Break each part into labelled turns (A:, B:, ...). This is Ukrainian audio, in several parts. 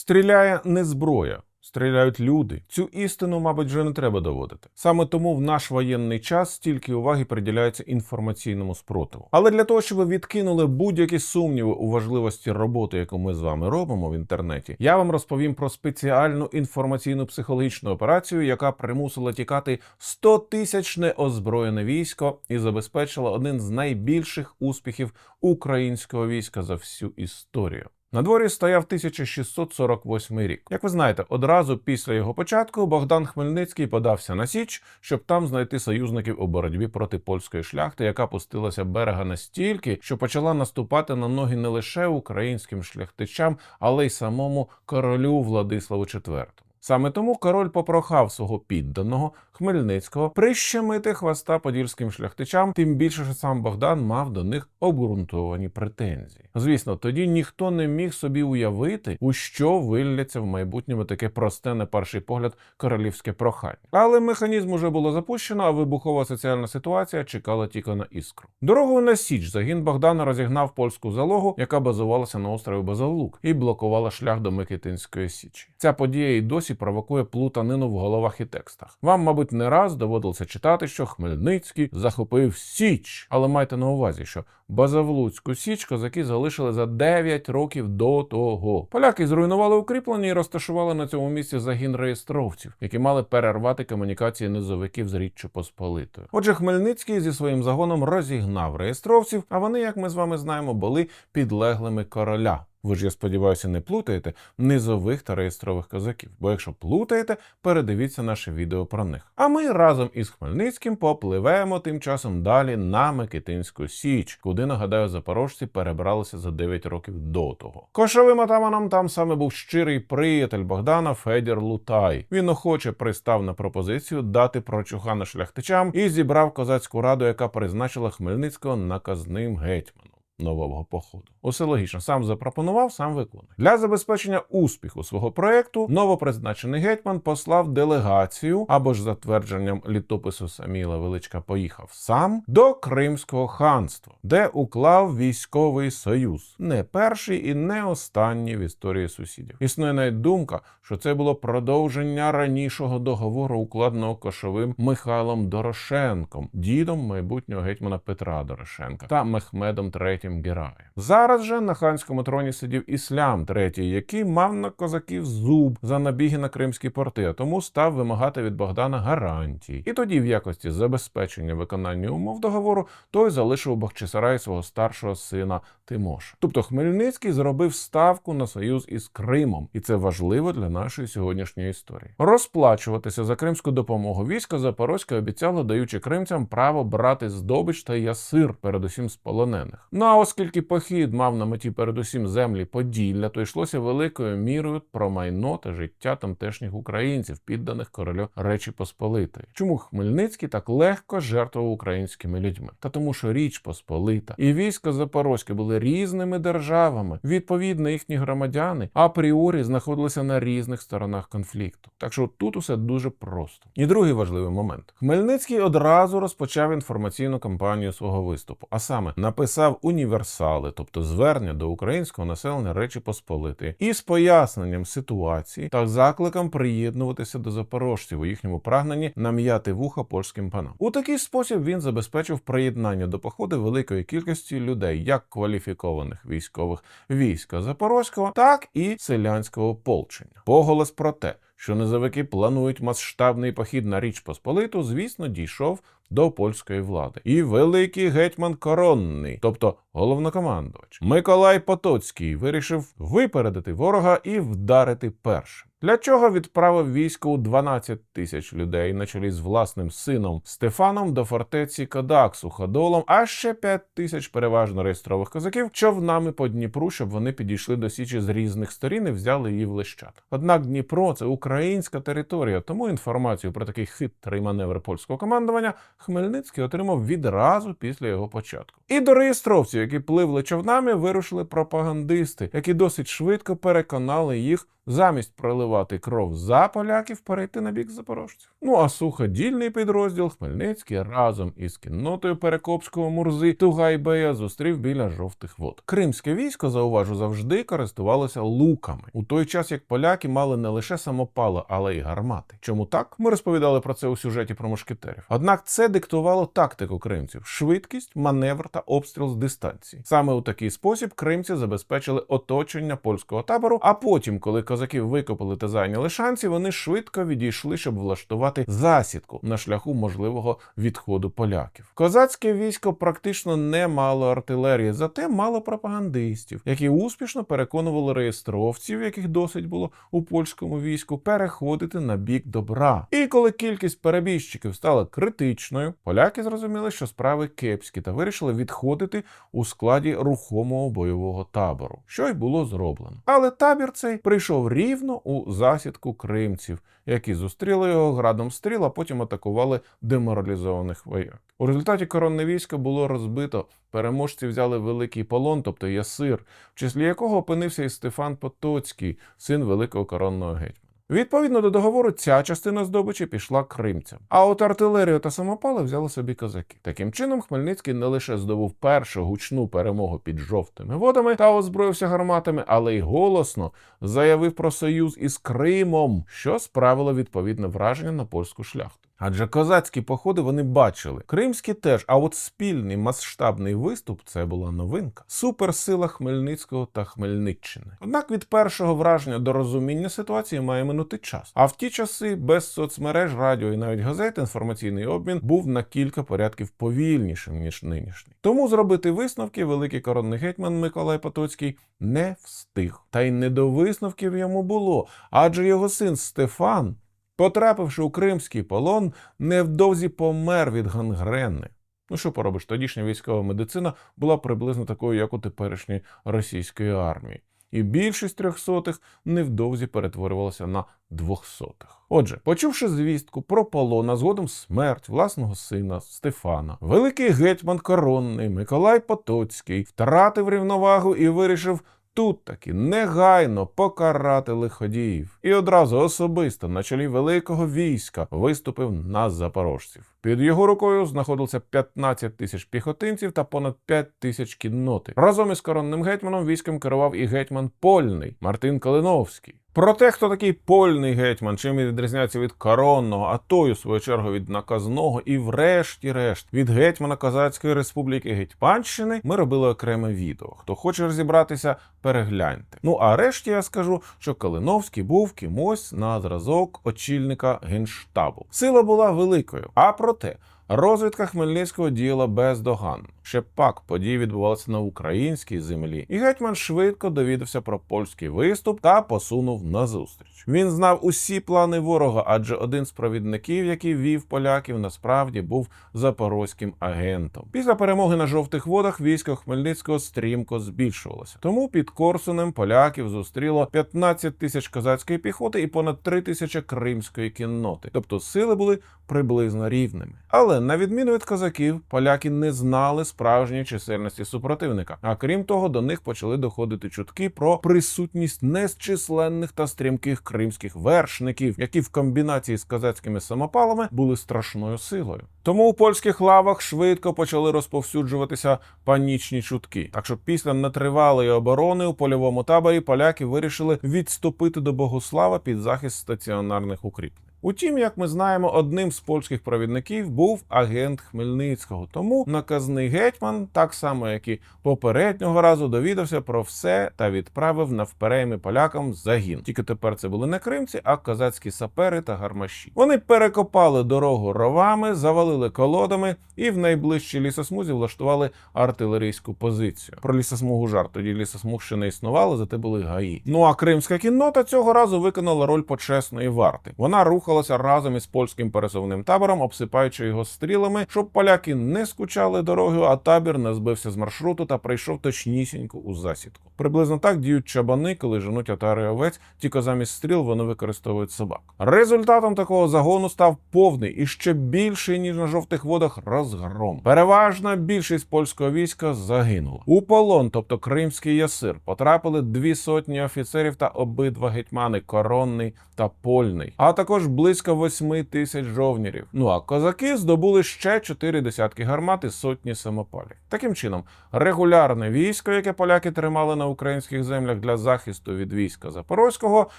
A: Стріляє не зброя. Стріляють люди. Цю істину, мабуть, вже не треба доводити. Саме тому в наш воєнний час стільки уваги приділяється інформаційному спротиву. Але для того, щоб ви відкинули будь-які сумніви у важливості роботи, яку ми з вами робимо в інтернеті, я вам розповім про спеціальну інформаційну психологічну операцію, яка примусила тікати 100 тисяч неозброєне військо і забезпечила один з найбільших успіхів українського війська за всю історію. На дворі стояв 1648 рік. Як ви знаєте, одразу після його початку Богдан Хмельницький подався на Січ, щоб там знайти союзників у боротьбі проти польської шляхти, яка пустилася берега настільки, що почала наступати на ноги не лише українським шляхтичам, але й самому королю Владиславу IV. Саме тому король попрохав свого підданого Хмельницького прищемити хвоста подільським шляхтичам, тим більше, що сам Богдан мав до них обґрунтовані претензії. Звісно, тоді ніхто не міг собі уявити, у що вилляться в майбутньому таке просте на перший погляд королівське прохання. Але механізм уже було запущено, а вибухова соціальна ситуація чекала тільки на іскру. Дорогою на Січ загін Богдана розігнав польську залогу, яка базувалася на острові Базалук, і блокувала шлях до Микитинської січі. Ця подія і досі провокує плутанину в головах і текстах. Вам, мабуть, не раз доводилося читати, що Хмельницький захопив Січ, але майте на увазі, що Базавлуцьку Січ козаки залишили за 9 років до того. Поляки зруйнували укріплення і розташували на цьому місці загін реєстровців, які мали перервати комунікації низовиків з Річчю Посполитою. Отже, Хмельницький зі своїм загоном розігнав реєстровців, а вони, як ми з вами знаємо, були підлеглими короля. Ви ж, я сподіваюся, не плутаєте низових та реєстрових козаків. Бо якщо плутаєте, передивіться наше відео про них. А ми разом із Хмельницьким попливемо тим часом далі на Микитинську Січ, куди, нагадаю, запорожці перебралися за 9 років до того. Кошовим атаманом там саме був щирий приятель Богдана Федір Лутай. Він охоче пристав на пропозицію дати прочухана шляхтичам і зібрав козацьку раду, яка призначила Хмельницького наказним гетьманом нового походу. Усе логічно, сам запропонував, сам виконує. Для забезпечення успіху свого проекту новопризначений гетьман послав делегацію або ж затвердженням літопису Саміла Величка поїхав сам до Кримського ханства, де уклав військовий союз, не перший і не останній в історії сусідів. Існує навіть думка, що це було продовження ранішого договору, укладеного кошовим Михайлом Дорошенком, дідом майбутнього гетьмана Петра Дорошенка та Мехмедом III Гераєм. Зараз же на ханському троні сидів Іслям III, який мав на козаків зуб за набіги на кримські порти, а тому став вимагати від Богдана гарантій. І тоді, в якості забезпечення виконання умов договору, той залишив у Бахчисараї свого старшого сина Тимоша. Тобто Хмельницький зробив ставку на союз із Кримом, і це важливо для нашої сьогоднішньої історії. Розплачуватися за кримську допомогу військо Запорозьке обіцяло, даючи кримцям право брати здобич та ясир, передусім з полонених. Ну а оскільки похід мав на меті передусім землі Поділля, то йшлося великою мірою про майно та життя тамтешніх українців, підданих королю Речі Посполитої. Чому Хмельницький так легко жертвував українськими людьми? Та тому, що Річ Посполита і військо Запорозьке були різними державами. Відповідно, їхні громадяни апріорі знаходилися на різних сторонах конфлікту. Так що тут усе дуже просто. І другий важливий момент: Хмельницький одразу розпочав інформаційну кампанію свого виступу, а саме написав універсали, тобто звернення до українського населення Речі Посполитої, із поясненням ситуації та закликом приєднуватися до запорожців у їхньому прагненні нам'яти вуха польським панам. У такий спосіб він забезпечив приєднання до походу великої кількості людей, як кваліфікованих військових війська Запорозького, так і селянського полчення. Поголос про те, що низовики планують масштабний похід на Річ Посполиту, звісно, дійшов до польської влади. І великий гетьман коронний, тобто головнокомандувач Миколай Потоцький, вирішив випередити ворога і вдарити першим. Для чого відправив військо у 12 тисяч людей на чолі з власним сином Стефаном до фортеці Кадак суходолом, а ще 5 тисяч переважно реєстрових козаків човнами по Дніпру, щоб вони підійшли до Січі з різних сторін і взяли її в лещат. Однак Дніпро це українська територія, тому інформацію про такий хитрий маневр польського командування Хмельницький отримав відразу після його початку. І до реєстровців, які пливли човнами, вирушили пропагандисти, які досить швидко переконали їх замість проливати кров за поляків, перейти на бік запорожців. Ну а суходільний підрозділ Хмельницький разом із кіннотою Перекопського Мурзи Тугайбея зустрів біля жовтих вод. Кримське військо, зауважу, завжди користувалося луками у той час, як поляки мали не лише самопали, але й гармати. Чому так? Ми розповідали про це у сюжеті про мушкетерів. Однак це диктувало тактику кримців: швидкість, маневр та обстріл з дистанції. Саме у такий спосіб кримці забезпечили оточення польського табору. А потім, коли козаків викопали та зайняли шанси, вони швидко відійшли, щоб влаштувати засідку на шляху можливого відходу поляків. Козацьке військо практично не мало артилерії, зате мало пропагандистів, які успішно переконували реєстровців, яких досить було у польському війську, переходити на бік добра. І коли кількість перебіжчиків стала критичною, поляки зрозуміли, що справи кепські, та вирішили відходити у складі рухомого бойового табору, що й було зроблено. Але табір цей прийшов рівно у засідку кримців, які зустріли його градом стріл, а потім атакували деморалізованих вояк. У результаті коронне військо було розбито. Переможці взяли великий полон, тобто ясир, в числі якого опинився і Стефан Потоцький, син великого коронного гетьмана. Відповідно до договору, ця частина здобичі пішла кримцям. А от артилерію та самопали взяли собі козаки. Таким чином, Хмельницький не лише здобув першу гучну перемогу під жовтими водами та озброївся гарматами, але й голосно заявив про союз із Кримом, що справило відповідне враження на польську шляхту. Адже козацькі походи вони бачили. Кримські теж, а от спільний масштабний виступ це була новинка. Суперсила Хмельницького та Хмельниччини. Однак від першого враження до розуміння ситуації має минути час. А в ті часи без соцмереж, радіо і навіть газет інформаційний обмін був на кілька порядків повільнішим ніж нинішній. Тому зробити висновки великий коронний гетьман Миколай Потоцький не встиг. Та й не до висновків йому було, адже його син Стефан. Потрапивши у кримський полон, невдовзі помер від гангрени. Ну що поробиш, тодішня військова медицина була приблизно такою, як у теперішньої російської армії. І більшість трьохсотих невдовзі перетворювалася на двохсотих. Отже, почувши звістку про полон, а згодом смерть власного сина Стефана, великий гетьман коронний Миколай Потоцький втратив рівновагу і вирішив тут таки негайно покарати лиходіїв. І одразу особисто на чолі великого війська виступив на запорожців. Під його рукою знаходилося 15 тисяч піхотинців та понад 5 тисяч кінноти. Разом із коронним гетьманом військом керував і гетьман Польний Мартин Калиновський. Про те, хто такий польний гетьман, чим він відрізняється від коронного, а той, у свою чергу, від наказного, і врешті-решт від гетьмана Козацької республіки Гетьпанщини, ми робили окреме відео. Хто хоче розібратися, перегляньте. Ну а решті я скажу, що Калиновський був кимось на зразок очільника генштабу. Сила була великою, а проте. Розвідка Хмельницького діяла бездоганно. Ще пак події відбувалися на українській землі, і гетьман швидко довідався про польський виступ та посунув назустріч. Він знав усі плани ворога, адже один з провідників, який вів поляків, насправді був запорозьким агентом. Після перемоги на жовтих водах військо Хмельницького стрімко збільшувалося. Тому під Корсунем поляків зустріло 15 тисяч козацької піхоти і понад 3 тисячі кримської кінноти. Тобто сили були приблизно рівними. Але на відміну від козаків, поляки не знали справжньої чисельності супротивника. А крім того, до них почали доходити чутки про присутність незчисленних та стрімких кримських вершників, які в комбінації з козацькими самопалами були страшною силою. Тому у польських лавах швидко почали розповсюджуватися панічні чутки. Так що після нетривалої оборони у польовому таборі поляки вирішили відступити до Богослава під захист стаціонарних укріплень. Утім, як ми знаємо, одним з польських провідників був агент Хмельницького. Тому наказний гетьман, так само як і попереднього разу, довідався про все та відправив навперейми полякам загін. Тільки тепер це були не кримці, а козацькі сапери та гармаші. Вони перекопали дорогу ровами, завалили колодами і в найближчій лісосмузі влаштували артилерійську позицію. Про лісосмугу жарт. Тоді лісосмуг ще не існувало, зате були гаї. Ну а кримська кіннота цього разу виконала роль почесної варти. Вона рухала рухалася разом із польським пересувним табором, обсипаючи його стрілами, щоб поляки не скучали дорогою, а табір не збився з маршруту та прийшов точнісінько у засідку. Приблизно так діють чабани, коли женуть отари овець, тільки замість стріл вони використовують собак. Результатом такого загону став повний і ще більший ніж на жовтих водах розгром. Переважна більшість польського війська загинула. У полон, тобто кримський ясир, потрапили дві сотні офіцерів та обидва гетьмани коронний та польний, а також близько восьми тисяч жовнірів. Ну а козаки здобули ще чотири десятки гармат і сотні самопалів. Таким чином, регулярне військо, яке поляки тримали на українських землях для захисту від війська Запорозького,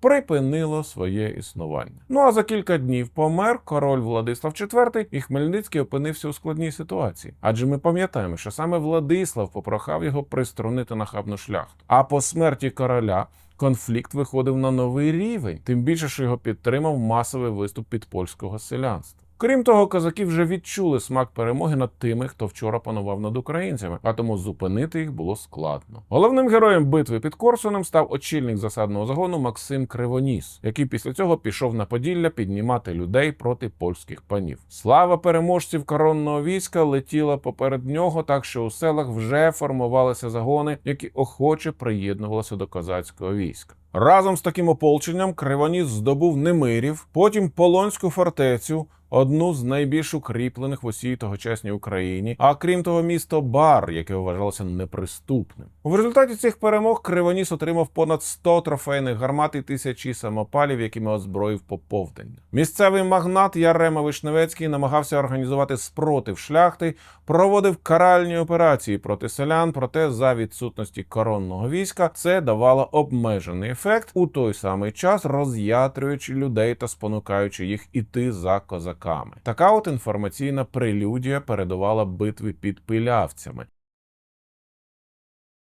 A: припинило своє існування. Ну а за кілька днів помер король Владислав IV, і Хмельницький опинився у складній ситуації. Адже ми пам'ятаємо, що саме Владислав попрохав його приструнити нахабну шляхту. А по смерті короля. Конфлікт виходив на новий рівень, тим більше, що його підтримав масовий виступ підпольського селянства. Крім того, козаки вже відчули смак перемоги над тими, хто вчора панував над українцями, а тому зупинити їх було складно. Головним героєм битви під Корсуном став очільник засадного загону Максим Кривоніс, який після цього пішов на Поділля піднімати людей проти польських панів. Слава переможців коронного війська летіла поперед нього, так що у селах вже формувалися загони, які охоче приєднувалися до козацького війська. Разом з таким ополченням Кривоніс здобув Немирів, потім Полонську фортецю, одну з найбільш укріплених в усій тогочасній Україні, а крім того, місто Бар, яке вважалося неприступним. В результаті цих перемог Кривоніс отримав понад 100 трофейних гармат і тисячі самопалів, якими озброїв поповдення. Місцевий магнат Ярема Вишневецький намагався організувати спротив шляхти, проводив каральні операції проти селян, проте за відсутності коронного війська це давало обмежений ефект у той самий час, роз'ятрюючи людей та спонукаючи їх іти за козаками. Така от інформаційна прелюдія передувала битві під пилявцями.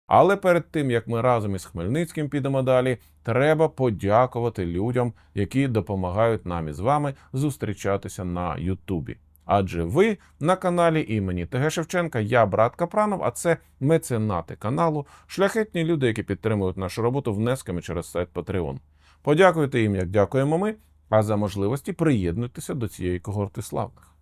A: Але перед тим як ми разом із Хмельницьким підемо далі, треба подякувати людям, які допомагають нам із вами зустрічатися на Ютубі. Адже ви на каналі імені ТГ Шевченка, я брат Капранов, а це меценати каналу, шляхетні люди, які підтримують нашу роботу внесками через сайт Patreon. Подякуйте їм, як дякуємо ми, а за можливості приєднуйтеся до цієї когорти славних.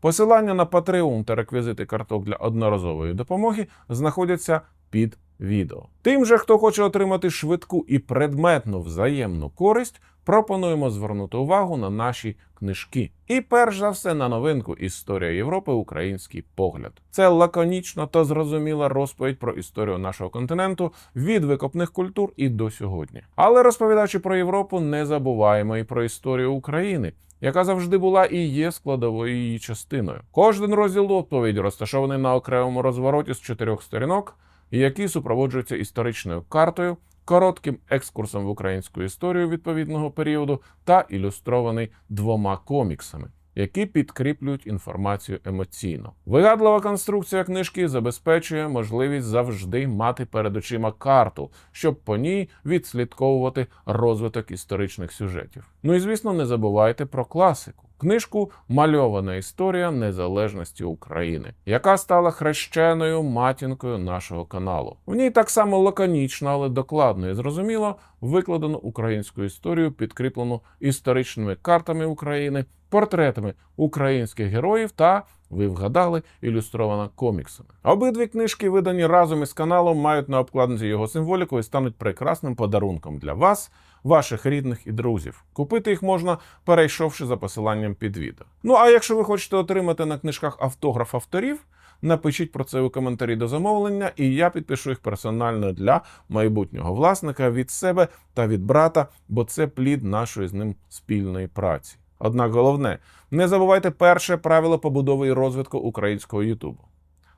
A: Посилання на Patreon та реквізити карток для одноразової допомоги знаходяться під відео. Тим же, хто хоче отримати швидку і предметну взаємну користь, пропонуємо звернути увагу на наші книжки. І перш за все на новинку Історія Європи Український погляд. Це лаконічна та зрозуміла розповідь про історію нашого континенту від викопних культур і до сьогодні. Але розповідаючи про Європу, не забуваємо і про історію України. Яка завжди була і є складовою її частиною. Кожен розділ оповіді розташований на окремому розвороті з чотирьох сторінок, який супроводжується історичною картою, коротким екскурсом в українську історію відповідного періоду та ілюстрований двома коміксами, які підкріплюють інформацію емоційно. Вигадлива конструкція книжки забезпечує можливість завжди мати перед очима карту, щоб по ній відслідковувати розвиток історичних сюжетів. Ну і звісно, не забувайте про класику. Книжку Мальована історія незалежності України, яка стала хрещеною матінкою нашого каналу. В ній так само лаконічно, але докладно і зрозуміло викладено українську історію, підкріплену історичними картами України, портретами українських героїв та ви вгадали, ілюстрована коміксами. Обидві книжки, видані разом із каналом, мають на обкладинці його символіку і стануть прекрасним подарунком для вас, ваших рідних і друзів. Купити їх можна, перейшовши за посиланням під відео. Ну а якщо ви хочете отримати на книжках автограф авторів, напишіть про це у коментарі до замовлення, і я підпишу їх персонально для майбутнього власника від себе та від брата, бо це плід нашої з ним спільної праці. Однак головне, не забувайте перше правило побудови і розвитку українського Ютубу.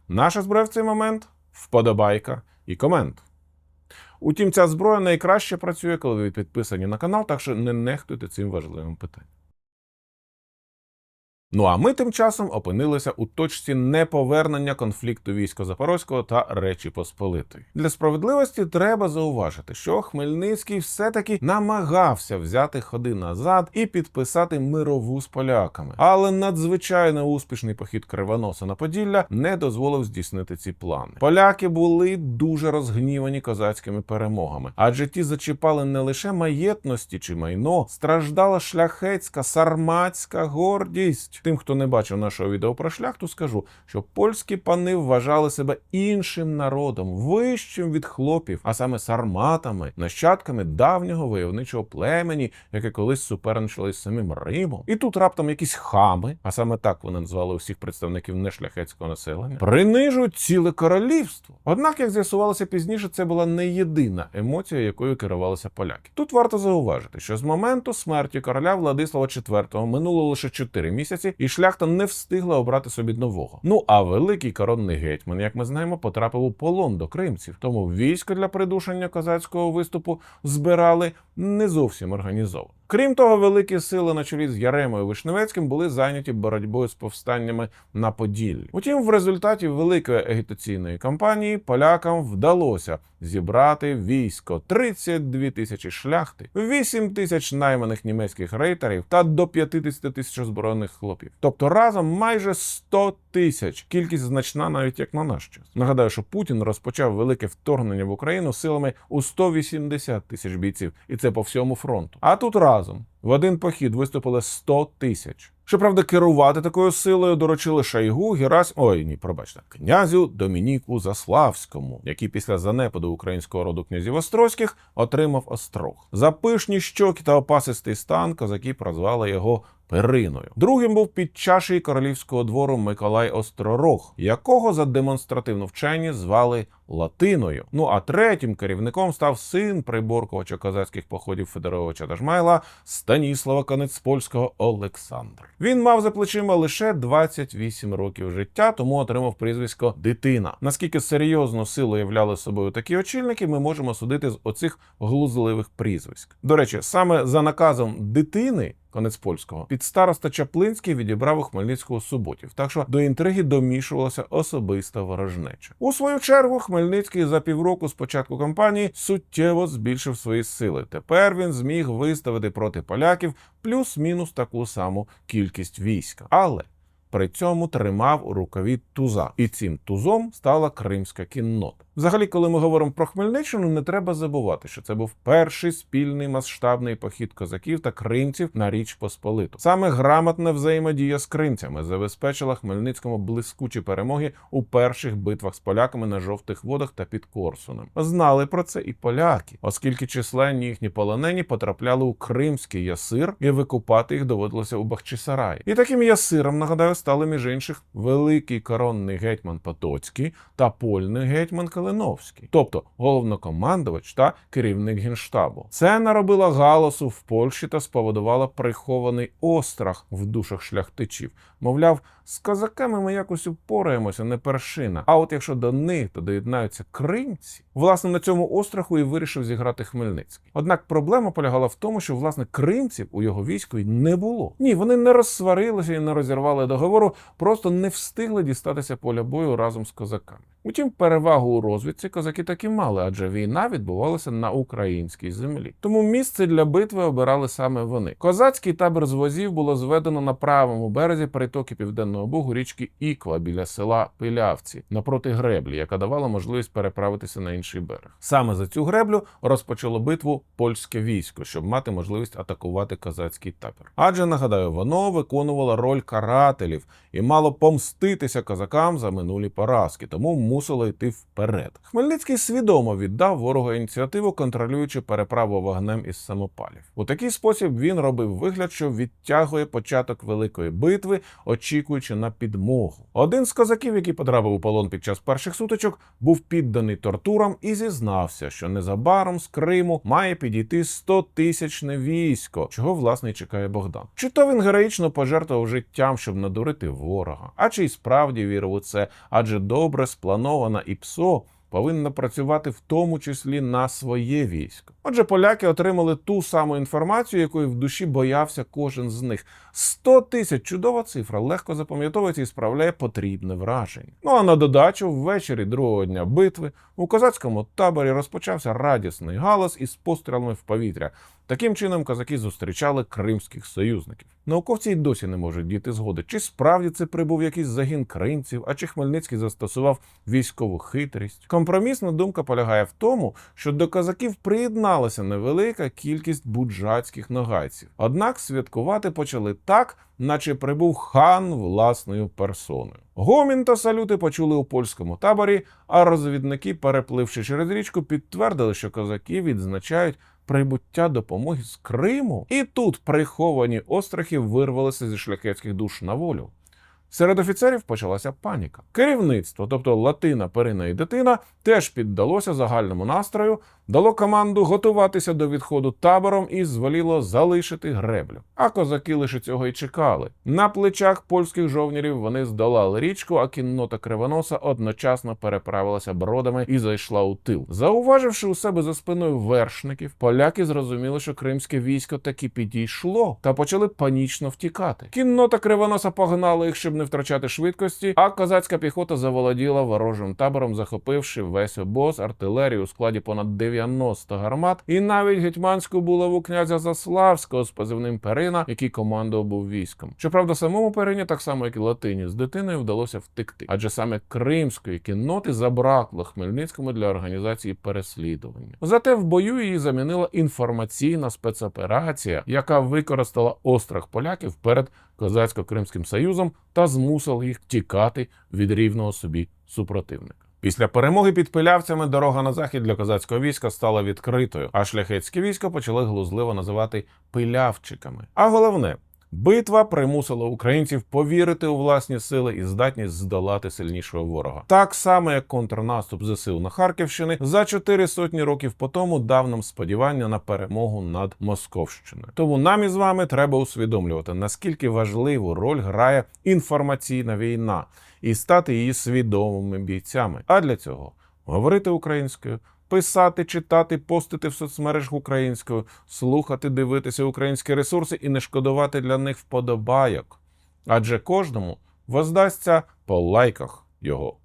A: Наша зброя в цей момент вподобайка і комент. Утім, ця зброя найкраще працює, коли ви підписані на канал, так що не нехтуйте цим важливим питанням. Ну а ми тим часом опинилися у точці неповернення конфлікту війська Запорозького та Речі Посполитої. Для справедливості треба зауважити, що Хмельницький все-таки намагався взяти ходи назад і підписати мирову з поляками, але надзвичайно успішний похід Кривоноса на Поділля не дозволив здійснити ці плани. Поляки були дуже розгнівані козацькими перемогами, адже ті зачіпали не лише маєтності чи майно, страждала шляхетська сарматська гордість. Тим, хто не бачив нашого відео про шляхту, скажу, що польські пани вважали себе іншим народом, вищим від хлопів, а саме сарматами, нащадками давнього войовничого племені, яке колись суперничало із самим Римом. І тут раптом якісь хами, а саме так вони назвали усіх представників нешляхетського населення, принижують ціле королівство. Однак, як з'ясувалося пізніше, це була не єдина емоція, якою керувалися поляки. Тут варто зауважити, що з моменту смерті короля Владислава IV минуло лише 4 місяці, і шляхта не встигла обрати собі нового. Ну а великий коронний гетьман, як ми знаємо, потрапив у полон до кримців. Тому військо для придушення козацького виступу збирали не зовсім організовано. Крім того, великі сили на чолі з Яремою Вишневецьким були зайняті боротьбою з повстаннями на Поділлі. Утім, в результаті великої агітаційної кампанії полякам вдалося зібрати військо 32 тисячі шляхти, 8 тисяч найманих німецьких рейтерів та до 50 тисяч озброєних хлопів. Тобто разом майже 100 тисяч. Кількість значна навіть як на наш час. Нагадаю, що Путін розпочав велике вторгнення в Україну силами у 180 тисяч бійців, і це по всьому фронту. А тут разом в один похід виступили 100 тисяч. Щоправда, керувати такою силою доручили Шайгу, Герась... Ой, ні, пробачте, князю Домініку Заславському, який після занепаду українського роду князів Острозьких отримав острог. За пишні щоки та опасистий стан козаки прозвали його периною. Другим був під чашею королівського двору Миколай Остророг, якого за демонстративну вчені звали Латиною. Ну а третім керівником став син приборкувача козацьких походів Федоровича Дажмайла Станіслава Конецпольського Олександр. Він мав за плечима лише 28 років життя, тому отримав прізвисько дитина. Наскільки серйозну силу являли собою такі очільники, ми можемо судити з оцих глузливих прізвиськ. До речі, саме за наказом дитини. Конець польського під староста Чаплинський відібрав у Хмельницького суботів, так що до інтриги домішувалася особиста ворожнеча. У свою чергу Хмельницький за півроку з початку кампанії суттєво збільшив свої сили. Тепер він зміг виставити проти поляків плюс-мінус таку саму кількість війська, але при цьому тримав у рукаві туза, і цим тузом стала кримська кіннота. Взагалі, коли ми говоримо про Хмельниччину, не треба забувати, що це був перший спільний масштабний похід козаків та кримців на Річ Посполиту. Саме грамотна взаємодія з кримцями забезпечила Хмельницькому блискучі перемоги у перших битвах з поляками на жовтих водах та під Корсуном. Знали про це і поляки, оскільки численні їхні полонені потрапляли у кримський ясир, і викупати їх доводилося у Бахчисараї. І таким ясиром, нагадаю, стали між інших великий коронний гетьман Потоцький та польний гетьман Калиновський, тобто головнокомандувач та керівник генштабу. Це наробило галасу в Польщі та спроводувало прихований острах в душах шляхтичів. Мовляв, з козаками ми якось упораємося, не першина. А от якщо до них то доєднаються кримці, власне на цьому остраху і вирішив зіграти Хмельницький. Однак проблема полягала в тому, що власне кримців у його війську й не було. Ні, вони не розсварилися і не розірвали договору, просто не встигли дістатися поля бою разом з козаками. Утім, перевагу у розвідці козаки таки мали, адже війна відбувалася на українській землі. Тому місце для битви обирали саме вони. Козацький табір з возів було зведено на правому березі притоки південного бугу річки Іква біля села Пилявці напроти греблі, яка давала можливість переправитися на інший берег. Саме за цю греблю розпочало битву польське військо, щоб мати можливість атакувати козацький табір. Адже нагадаю, воно виконувало роль карателів і мало помститися козакам за минулі поразки, тому мусило йти вперед. Хмельницький свідомо віддав ворогу ініціативу, контролюючи переправу вогнем із самопалів. У такий спосіб він робив вигляд, що відтягує початок великої битви, очікуючи на підмогу. Один з козаків, який потрапив у полон під час перших сутичок, був підданий тортурам і зізнався, що незабаром з Криму має підійти 100 тисячне військо, чого власне чекає Богдан. Чи то він героїчно пожертвував життям, щоб надурити ворога, а чи й справді вірив у це, адже добре спланована і ПСО повинна працювати в тому числі на своє військо. Отже, поляки отримали ту саму інформацію, якої в душі боявся кожен з них. 100 тисяч чудова цифра, легко запам'ятовується і справляє потрібне враження. Ну а на додачу, ввечері другого дня битви у козацькому таборі розпочався радісний галас із пострілами в повітря. Таким чином козаки зустрічали кримських союзників. Науковці й досі не можуть дійти згоди, чи справді це прибув якийсь загін кримців, а чи Хмельницький застосував військову хитрість. Компромісна думка полягає в тому, що до козаків приєдналася невелика кількість буджацьких нагайців. Однак святкувати почали так, наче прибув хан власною персоною. Гомін та салюти почули у польському таборі, а розвідники, перепливши через річку, підтвердили, що козаки відзначають прибуття допомоги з Криму. І тут приховані острахи вирвалися зі шляхетських душ на волю. Серед офіцерів почалася паніка. Керівництво, тобто Латина, Перина і дитина, теж піддалося загальному настрою, дало команду готуватися до відходу табором і звеліло залишити греблю. А козаки лише цього й чекали. На плечах польських жовнірів вони здолали річку, а кіннота кривоноса одночасно переправилася бродами і зайшла у тил. Зауваживши у себе за спиною вершників, поляки зрозуміли, що кримське військо таки підійшло та почали панічно втікати. Кіннота кривоноса погнала їх, щоб не втрачати швидкості, а козацька піхота заволоділа ворожим табором, захопивши весь обоз, артилерію у складі понад 90 гармат, і навіть гетьманську булаву князя Заславського з позивним Перина, який командував був військом. Щоправда, самому Перині, так само як і Латині, з дитиною вдалося втекти, адже саме кримської кінноти забракло Хмельницькому для організації переслідування. Зате в бою її замінила інформаційна спецоперація, яка використала острах поляків перед козацько-кримським союзом та змусила їх тікати від рівного собі супротивника. Після перемоги під пилявцями дорога на захід для козацького війська стала відкритою, а шляхетське військо почали глузливо називати пилявчиками. А головне. Битва примусила українців повірити у власні сили і здатність здолати сильнішого ворога, так само як контрнаступ ЗСУ на Харківщини за чотири сотні років по тому дав нам сподівання на перемогу над Московщиною. Тому нам із вами треба усвідомлювати, наскільки важливу роль грає інформаційна війна і стати її свідомими бійцями. А для цього говорити українською. Писати, читати, постити в соцмережах українською, слухати, дивитися українські ресурси і не шкодувати для них вподобайок. Адже кожному воздасться по лайках його.